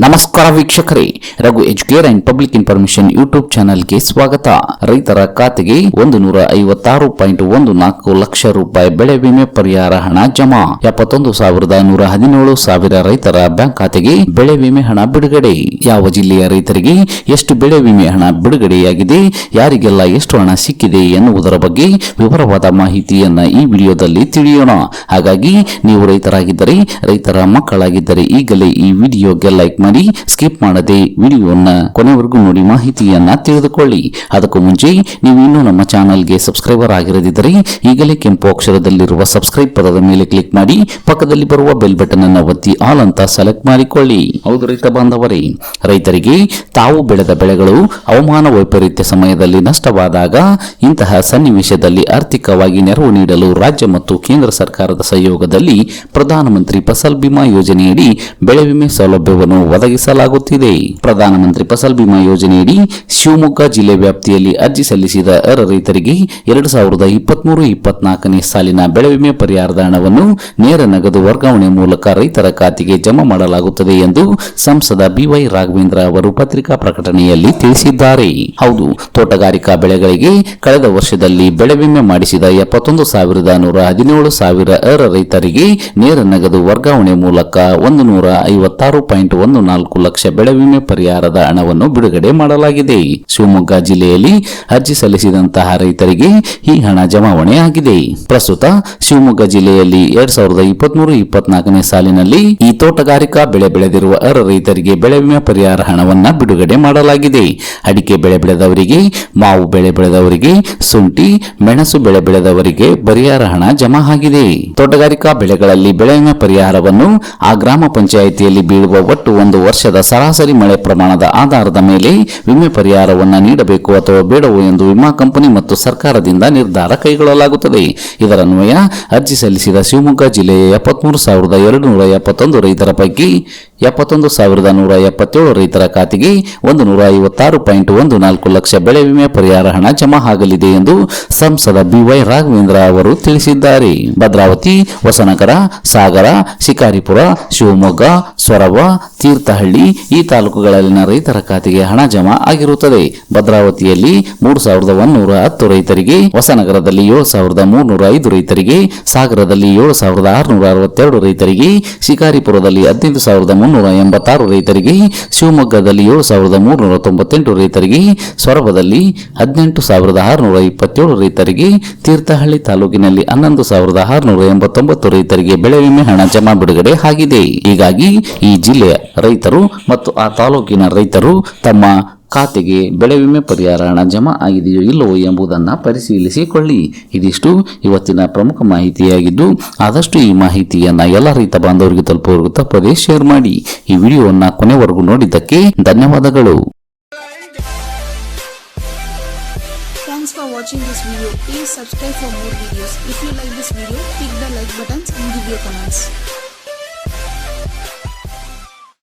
నమస్కారం ನಮಸ್ಕಾರ ವೀಕ್ಷಕರೇ. Raghu Educare and public information YouTube ಚಾನೆಲ್ಗೆ ಸ್ವಾಗತ. ರೈತರ ಖಾತೆಗೆ ಒಂದು ನೂರ ಐವತ್ತಾರು ಪಾಯಿಂಟ್ ಒಂದು ನಾಲ್ಕು ಲಕ್ಷ ರೂಪಾಯಿ ಬೆಳೆ ವಿಮೆ ಪರಿಹಾರ ಹಣ ಜಮಾ. ಎಪ್ಪತ್ತೊಂದು ಸಾವಿರದ ನೂರ ಹದಿನೇಳು ಸಾವಿರ ರೈತರ ಬ್ಯಾಂಕ್ ಖಾತೆಗೆ ಬೆಳೆ ವಿಮೆ ಹಣ ಬಿಡುಗಡೆ. ಯಾವ ಜಿಲ್ಲೆಯ ರೈತರಿಗೆ ಎಷ್ಟು ಬೆಳೆ ವಿಮೆ ಹಣ ಬಿಡುಗಡೆಯಾಗಿದೆ, ಯಾರಿಗೆಲ್ಲ ಎಷ್ಟು ಹಣ ಸಿಕ್ಕಿದೆ ಎನ್ನುವುದರ ಬಗ್ಗೆ ವಿವರವಾದ ಮಾಹಿತಿಯನ್ನ ಈ ವಿಡಿಯೋದಲ್ಲಿ ತಿಳಿಯೋಣ. ಹಾಗಾಗಿ ನೀವು ರೈತರಾಗಿದ್ದರೆ, ರೈತರ ಮಕ್ಕಳಾಗಿದ್ದರೆ ಈಗಲೇ ಈ ವಿಡಿಯೋಗೆ ಲೈಕ್ ಮಾಡಿ ಸ್ಕಿಪ್ ಮಾಡದೆ ವಿಡಿಯೋನ ಕೊನೆವರೆಗೂ ನೋಡಿ ಮಾಹಿತಿಯನ್ನ ತಿಳಿದುಕೊಳ್ಳಿ. ಅದಕ್ಕೂ ಮುಂಚೆ ನೀವು ಇನ್ನೂ ನಮ್ಮ ಚಾನಲ್ಗೆ ಸಬ್ಸ್ಕ್ರೈಬರ್ ಆಗಿರದಿದ್ದರೆ ಈಗಲೇ ಕೆಂಪು ಅಕ್ಷರದಲ್ಲಿರುವ ಸಬ್ಸ್ಕ್ರೈಬ್ ಪದದ ಮೇಲೆ ಕ್ಲಿಕ್ ಮಾಡಿ, ಪಕ್ಕದಲ್ಲಿ ಬರುವ ಬೆಲ್ ಬಟನ್ ಅನ್ನು ಒತ್ತಿ ಆಲ್ ಅಂತ ಸೆಲೆಕ್ಟ್ ಮಾಡಿಕೊಳ್ಳಿ. ಹೌದು ರೈತ ಬಾಂಧವರೇ, ರೈತರಿಗೆ ತಾವು ಬೆಳೆದ ಬೆಳೆಗಳು ಹವಾಮಾನ ವೈಪರೀತ್ಯ ಸಮಯದಲ್ಲಿ ನಷ್ಟವಾದಾಗ ಇಂತಹ ಸನ್ನಿವೇಶದಲ್ಲಿ ಆರ್ಥಿಕವಾಗಿ ನೆರವು ನೀಡಲು ರಾಜ್ಯ ಮತ್ತು ಕೇಂದ್ರ ಸರ್ಕಾರದ ಸಹಯೋಗದಲ್ಲಿ ಪ್ರಧಾನಮಂತ್ರಿ ಫಸಲ್ ಬಿಮಾ ಯೋಜನೆಯಡಿ ಬೆಳೆ ವಿಮೆ ಸೌಲಭ್ಯವನ್ನು ಒದಗಿಸಲಾಗುತ್ತಿದೆ ಪ್ರಧಾನಮಂತ್ರಿ ಫಸಲ್ ಬಿಮಾ ಯೋಜನೆಯಡಿ ಶಿವಮೊಗ್ಗ ಜಿಲ್ಲೆ ವ್ಯಾಪ್ತಿಯಲ್ಲಿ ಅರ್ಜಿ ಸಲ್ಲಿಸಿದ ಅರ್ಹ ರೈತರಿಗೆ ಎರಡು ಸಾವಿರದ ಇಪ್ಪತ್ಮೂರು ಇಪ್ಪತ್ನಾಲ್ಕನೇ ಸಾಲಿನ ಬೆಳೆ ವಿಮೆ ಪರಿಹಾರದ ಹಣವನ್ನು ನೇರ ನಗದು ವರ್ಗಾವಣೆ ಮೂಲಕ ರೈತರ ಖಾತೆಗೆ ಜಮಾ ಮಾಡಲಾಗುತ್ತದೆ ಎಂದು ಸಂಸದ ಬಿವೈ ರಾಘವೇಂದ್ರ ಅವರು ಪತ್ರಿಕಾ ಪ್ರಕಟಣೆಯಲ್ಲಿ ತಿಳಿಸಿದ್ದಾರೆ. ಹೌದು, ತೋಟಗಾರಿಕಾ ಬೆಳೆಗಳಿಗೆ ಕಳೆದ ವರ್ಷದಲ್ಲಿ ಬೆಳೆ ವಿಮೆ ಮಾಡಿಸಿದ ಎಪ್ಪತ್ತೊಂದು ಸಾವಿರದ ನೂರ ಹದಿನೇಳು ಸಾವಿರ ಅರ್ಹ ರೈತರಿಗೆ ನೇರ ನಗದು ವರ್ಗಾವಣೆ ಮೂಲಕ ಒಂದು ನೂರ ಐವತ್ತಾರು ಪಾಯಿಂಟ್ ಒಂದು ನಾಲ್ಕು ಲಕ್ಷ ಬೆಳೆ ವಿಮೆ ಪರಿಹಾರದ ಹಣವನ್ನು ಬಿಡುಗಡೆ ಮಾಡಲಾಗಿದೆ. ಶಿವಮೊಗ್ಗ ಜಿಲ್ಲೆಯಲ್ಲಿ ಅರ್ಜಿ ಸಲ್ಲಿಸಿದಂತಹ ರೈತರಿಗೆ ಈ ಹಣ ಜಮಾವಣೆ ಆಗಿದೆ. ಪ್ರಸ್ತುತ ಶಿವಮೊಗ್ಗ ಜಿಲ್ಲೆಯಲ್ಲಿ ಎರಡ್ ಸಾವಿರದ ಇಪ್ಪತ್ಮೂರು ಇಪ್ಪತ್ನಾಲ್ಕನೇ ಸಾಲಿನಲ್ಲಿ ಈ ತೋಟಗಾರಿಕಾ ಬೆಳೆ ಬೆಳೆದಿರುವ ಅರ ರೈತರಿಗೆ ಬೆಳೆ ವಿಮೆ ಪರಿಹಾರ ಹಣವನ್ನ ಬಿಡುಗಡೆ ಮಾಡಲಾಗಿದೆ. ಅಡಿಕೆ ಬೆಳೆ ಬೆಳೆದವರಿಗೆ, ಮಾವು ಬೆಳೆ ಬೆಳೆದವರಿಗೆ, ಶುಂಠಿ, ಮೆಣಸು ಬೆಳೆ ಬೆಳೆದವರಿಗೆ ಪರಿಹಾರ ಹಣ ಜಮಾ ಆಗಿದೆ. ತೋಟಗಾರಿಕಾ ಬೆಳೆಗಳಲ್ಲಿ ಬೆಳೆ ವಿಮೆ ಪರಿಹಾರವನ್ನು ಆ ಗ್ರಾಮ ಪಂಚಾಯಿತಿಯಲ್ಲಿ ಬೀಳುವ ಒಟ್ಟು ಒಂದು ವರ್ಷದ ಸರಾಸರಿ ಮಳೆ ಪ್ರಮಾಣದ ಆಧಾರದ ಮೇಲೆ ವಿಮೆ ಪರಿಹಾರವನ್ನು ನೀಡಬೇಕು ಅಥವಾ ಬೇಡವೋ ಎಂದು ವಿಮಾ ಕಂಪನಿ ಮತ್ತು ಸರ್ಕಾರದಿಂದ ನಿರ್ಧಾರ ಕೈಗೊಳ್ಳಲಾಗುತ್ತದೆ. ಇದರನ್ವಯ ಅರ್ಜಿ ಸಲ್ಲಿಸಿದ ಶಿವಮೊಗ್ಗ ಜಿಲ್ಲೆಯ ಎಪ್ಪತ್ಮೂರು ಸಾವಿರದ ಎರಡು ನೂರ ಎಪ್ಪತ್ತೊಂದು ರೈತರ ಪೈಕಿ ಎಪ್ಪತ್ತೊಂದು ಸಾವಿರದ ನೂರ ಎಪ್ಪತ್ತೇಳು ರೈತರ ಖಾತೆಗೆ ಒಂದು ನೂರ ಐವತ್ತಾರು ಪಾಯಿಂಟ್ ಒಂದು ನಾಲ್ಕು ಲಕ್ಷ ಬೆಳೆ ವಿಮೆ ಪರಿಹಾರ ಹಣ ಜಮಾ ಆಗಲಿದೆ ಎಂದು ಸಂಸದ ಬಿವೈ ರಾಘವೇಂದ್ರ ಅವರು ತಿಳಿಸಿದ್ದಾರೆ. ಭದ್ರಾವತಿ, ಹೊಸನಗರ, ಸಾಗರ, ಶಿಕಾರಿಪುರ, ಶಿವಮೊಗ್ಗ ಸೊರಬ ತೀರ್ಥಹಳ್ಳಿ ಈ ತಾಲೂಕುಗಳಲ್ಲಿನ ರೈತರ ಖಾತೆಗೆ ಹಣ ಜಮಾ ಆಗಿರುತ್ತದೆ. ಭದ್ರಾವತಿಯಲ್ಲಿ ಮೂರು ಸಾವಿರದ ಒನ್ನೂರ ಹತ್ತು ರೈತರಿಗೆ, ಹೊಸನಗರದಲ್ಲಿ ಏಳು ಸಾವಿರದ ಮೂರ್ನೂರ ಐದು ರೈತರಿಗೆ, ಸಾಗರದಲ್ಲಿ ಏಳು ಸಾವಿರದ ಆರುನೂರ ಅರವತ್ತೆರಡು ರೈತರಿಗೆ, ಶಿಕಾರಿಪುರದಲ್ಲಿ ಹದಿನೈದು ಸಾವಿರದ ಮುನ್ನೂರ ಎಂಬತ್ತಾರು ರೈತರಿಗೆ, ಶಿವಮೊಗ್ಗದಲ್ಲಿ ಏಳು ಸಾವಿರದ ಮೂರ್ನೂರ ತೊಂಬತ್ತೆಂಟು ರೈತರಿಗೆ, ಸೊರಬದಲ್ಲಿ ಹದಿನೆಂಟು ಸಾವಿರದ ಆರುನೂರ ಇಪ್ಪತ್ತೇಳು ರೈತರಿಗೆ, ತೀರ್ಥಹಳ್ಳಿ ತಾಲೂಕಿನಲ್ಲಿ ಹನ್ನೊಂದು ಸಾವಿರದ ಆರುನೂರ ಎಂಬತ್ತೊಂಬತ್ತು ರೈತರಿಗೆ ಬೆಳೆ ವಿಮೆ ಹಣ ಜಮಾ ಬಿಡುಗಡೆ ಆಗಿದೆ. ಹೀಗಾಗಿ ಈ ಜಿಲ್ಲೆಯ ರೈತರು ಮತ್ತು ಆ ತಾಲೂಕಿನ ರೈತರು ತಮ್ಮ ಖಾತೆಗೆ ಬೆಳೆ ವಿಮೆ ಪರಿಹಾರ ಹಣ ಜಮಾ ಆಗಿದೆಯೋ ಇಲ್ಲವೋ ಎಂಬುದನ್ನು ಪರಿಶೀಲಿಸಿಕೊಳ್ಳಿ ಇದಿಷ್ಟು ಇವತ್ತಿನ ಪ್ರಮುಖ ಮಾಹಿತಿಯಾಗಿದ್ದು ಆದಷ್ಟು ಈ ಮಾಹಿತಿಯನ್ನು ಎಲ್ಲ ರೈತ ಬಾಂಧವರಿಗೆ ತಲುಪುವವರೆಗೂ ತಪ್ಪದೇ ಶೇರ್ ಮಾಡಿ ಈ ವಿಡಿಯೋವನ್ನು ಕೊನೆವರೆಗೂ ನೋಡಿದ್ದಕ್ಕೆ ಧನ್ಯವಾದಗಳು Thanks for watching this video. Please subscribe for more videos. If you like this video, click the like buttons and give your comments.